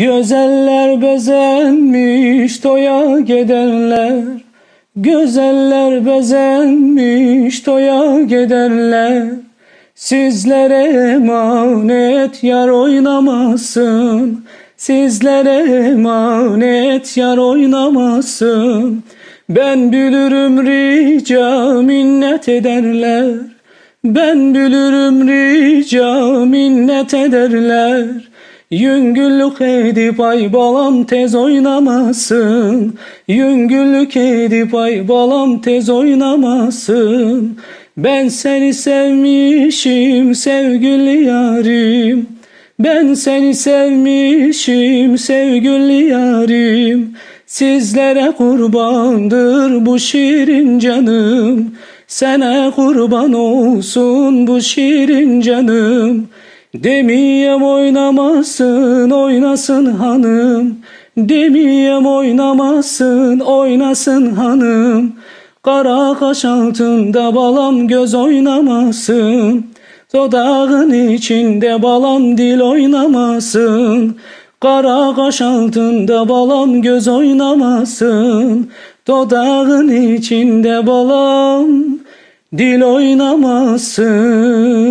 Gözeller bezenmiş toya giderler Gözeller bezenmiş toya giderler Sizlere emanet yar oynamasın. Sizlere emanet yar oynamasın. Ben bülürüm rica minnet ederler. Ben bülürüm rica minnet ederler Yüngüllük edip ay balam tez oynamasın. Yüngüllük edip ay balam tez oynamasın. Ben seni sevmişim sevgili yarim. Ben seni sevmişim sevgili yarim. Sizlere kurbandır bu şirin canım. Sana kurban olsun bu şirin canım Demiyem oynamasın oynasın hanım. Demiyem oynamasın oynasın hanım. Kara kaş altında balam göz oynamasın. Dodağın içinde balam dil oynamasın. Kara kaş altında balam göz oynamasın. Dodağın içinde balam dil oynamasın